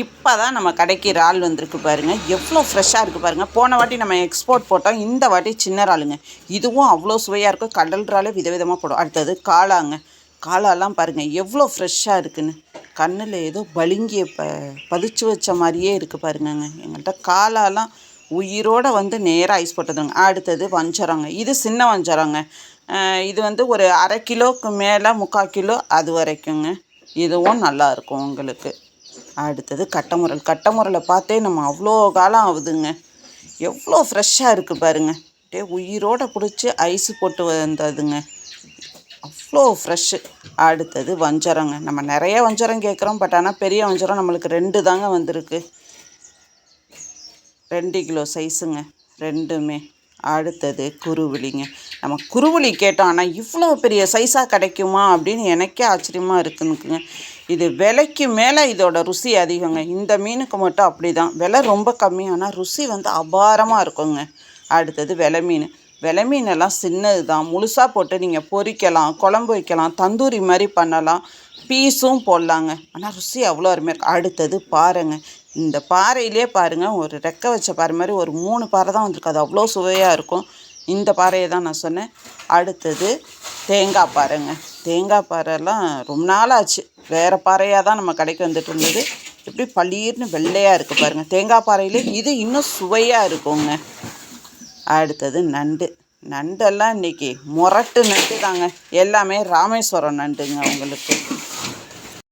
இப்போ தான் நம்ம கடைக்கு இறால் வந்திருக்கு பாருங்கள் எவ்வளோ ஃப்ரெஷ்ஷாக இருக்குது பாருங்கள் போன வாட்டி நம்ம எக்ஸ்போர்ட் போட்டோம். இந்த வாட்டி சின்ன இறாலுங்க இதுவும் அவ்வளோ சுவையாக இருக்கும். கடல் இறாலே விதவிதமாக போடும். அடுத்தது காளாங்க. காளாலாம் பாருங்கள் எவ்வளோ ஃப்ரெஷ்ஷாக இருக்குன்னு. கண்ணில் ஏதோ பளிங்கிய ப பதிச்சு வச்ச மாதிரியே இருக்குது பாருங்கங்க. எங்கள்கிட்ட காளாலாம் உயிரோடு வந்து நேராக ஐஸ் போட்டதுங்க. அடுத்தது வஞ்சரங்க. இது சின்ன வஞ்சரங்க. இது வந்து ஒரு அரை கிலோவுக்கு மேலே முக்கால் கிலோ அது வரைக்குங்க. இதுவும் நல்லா இருக்கும் உங்களுக்கு. அடுத்தது கட்டமுரல் கட்டமுரலை பார்த்தே நம்ம அவ்வளோ காலம் ஆகுதுங்க. எவ்வளோ ஃப்ரெஷ்ஷாக இருக்குது பாருங்க. அப்படியே உயிரோட பிடிச்சி ஐஸ் போட்டு வந்ததுங்க. அவ்வளோ ஃப்ரெஷ்ஷு அடுத்தது வஞ்சரங்க. நம்ம நிறைய வஞ்சரம் கேட்குறோம். பட் ஆனால் பெரிய வஞ்சரம் நம்மளுக்கு ரெண்டு தாங்க வந்திருக்கு. ரெண்டு கிலோ சைஸுங்க ரெண்டுமே. அடுத்தது குருவிலிங்க. நம்ம குருவிலி கேட்டோம். ஆனால் இவ்வளோ பெரிய சைஸாக கிடைக்குமா அப்படின்னு எனக்கே ஆச்சரியமாக இருக்குனுக்குங்க இது விலைக்கு மேலே இதோட ருசி அதிகங்க. இந்த மீனுக்கு மட்டும் அப்படி தான் விலை ரொம்ப கம்மி. ஆனால் ருசி வந்து அபாரமாக இருக்குங்க. அடுத்தது விலை மீன். விலை மீனெல்லாம் சின்னது தான் முழுசாக போட்டு நீங்கள் பொரிக்கலாம் குழம்பு வைக்கலாம் தந்தூரி மாதிரி பண்ணலாம். பீஸும் போடலாங்க. ஆனால் ருசி அவ்வளோ அருமையாக இருக்கும் அடுத்தது பாருங்க இந்த பாறையிலே பாருங்கள் ஒரு ரெக்கை வச்ச பாறை மாதிரி ஒரு மூணு பாறை தான் வந்திருக்கு. அது அவ்வளோ சுவையாக இருக்கும். இந்த பாறையை தான் நான் சொன்னேன். அடுத்தது தேங்காய் பாருங்கள் தேங்காய் பாறைலாம் ரொம்ப நாள் ஆச்சு வேறு பாறையாக தான் நம்ம கடைக்கு வந்துட்டு இருந்தது. எப்படி பளிர்னு வெள்ளையாக இருக்குது பாருங்கள் தேங்காய் பாறையிலே இது இன்னும் சுவையாக இருக்குங்க. அடுத்தது நண்டு. நண்டெல்லாம் இன்னைக்கு முரட்டு நண்டு தாங்க எல்லாமே ராமேஸ்வரம் நண்டுங்க அவங்களுக்கு.